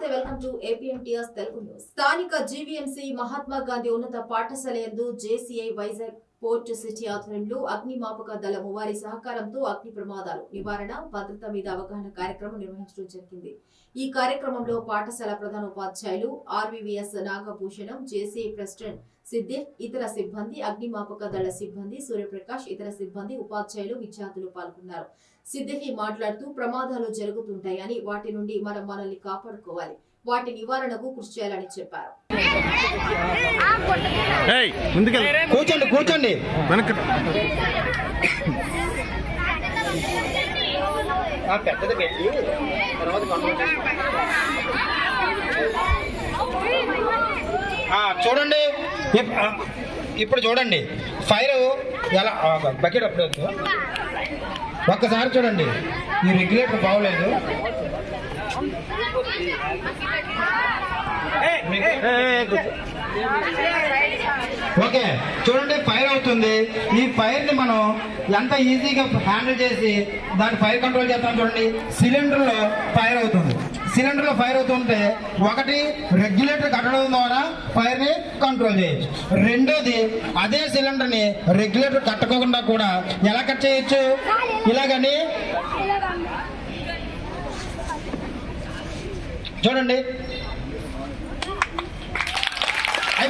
నమస్తే welcome to APMTS Telugu news. స్థానిక GVMC Mahatma Gandhi ఉన్నత పాఠశాల ఎందు జేసీఐ వైజాగ్ పోర్ట్ సిటీ ఆధ్వర్యంలో అగ్నిమాపక దళం వారి సహకారంతో అగ్ని ప్రమాదాలు నివారణ భద్రత మీద అవగాహన కార్యక్రమం నిర్వహించడం జరిగింది. ఈ కార్యక్రమంలో పాఠశాల ప్రధాన ఉపాధ్యాయులు RVVS Nagabhushanam JC president Siddiq ఇతర సిబ్బంది అగ్నిమాపక దళ సిబ్బంది సూర్యప్రకాష్ ఇతర సిబ్బంది ఉపాధ్యాయులు విద్యార్థులు పాల్గొన్నారు. సిద్దికి మాట్లాడుతూ ప్రమాదాలు జరుగుతుంటాయని వాటి నుండి మనం మనల్ని కాపాడుకోవాలి. వాటి నివారణకు కృషి చేయాలని చెప్పారు. ముందుకెళ్ళి. కూర్చోండి కూర్చోండి. వెనక్కి. ఆ పెద్దది పెట్టి తర్వాత చూడండి. ఇప్పుడు చూడండి. ఫైర్ ఎలా బకెట్ అప్పుడు. ఒక్కసారి చూడండి. ఈ రెగ్యులేటర్ బాగోలేదు. ఓకే చూడండి ఫైర్ అవుతుంది. ఈ ఫైర్ని మనం ఎంత ఈజీగా హ్యాండిల్ చేసి దాన్ని ఫైర్ కంట్రోల్ చేస్తాం చూడండి. సిలిండర్లో ఫైర్ అవుతుంది. సిలిండర్లో ఫైర్ అవుతుంటే ఒకటి రెగ్యులేటర్ కట్టడం ద్వారా ఫైర్ని కంట్రోల్ చేయొచ్చు. రెండోది అదే సిలిండర్ని రెగ్యులేటర్ కట్టకుండా కూడా ఎలా కట్ చేయొచ్చు? ఇలాగని చూడండి.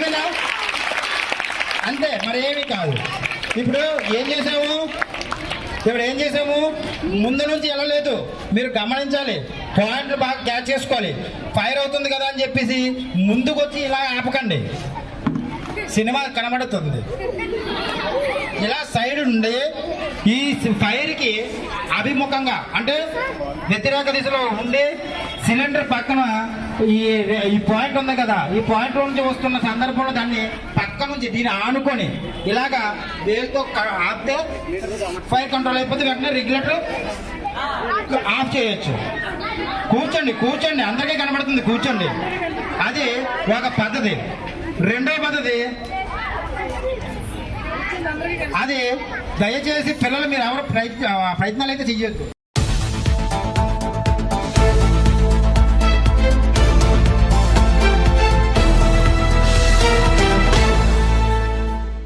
అయిపోయిందా అంతే మరి ఏమీ కాదు. ఇప్పుడు ఏం చేసాము ఇప్పుడు ఏం చేసాము ముందు నుంచి వెళ్ళలేదు. మీరు గమనించాలి. పాయింట్లు బాగా క్యాచ్ చేసుకోవాలి. ఫైర్ అవుతుంది కదా అని చెప్పేసి ముందుకు వచ్చి ఇలా ఆపకండి. సినిమా కనబడుతుంది. ఇలా సైడ్ ఉండి ఈ ఫైర్కి అభిముఖంగా అంటే వ్యతిరేక దిశలో ఉండి సిలిండర్ పక్కన ఈ ఈ పాయింట్ ఉంది కదా. ఈ పాయింట్ నుంచి వస్తున్న సందర్భంలో దాన్ని పక్క నుంచి దీన్ని ఆనుకొని ఇలాగా వేలుతో క- ఆపితే ఫైర్ కంట్రోల్ అయిపోతే వెంటనే రెగ్యులేటర్ ఆఫ్ చేయొచ్చు. కూర్చోండి కూర్చోండి. అందరికీ కనబడుతుంది కూర్చోండి. అది ఒక పద్ధతి. రెండో పద్ధతి అది దయచేసి పిల్లలు మీరు ఎవరు ప్రయత్న ప్రయత్నాలు అయితే చెయ్యొద్దు.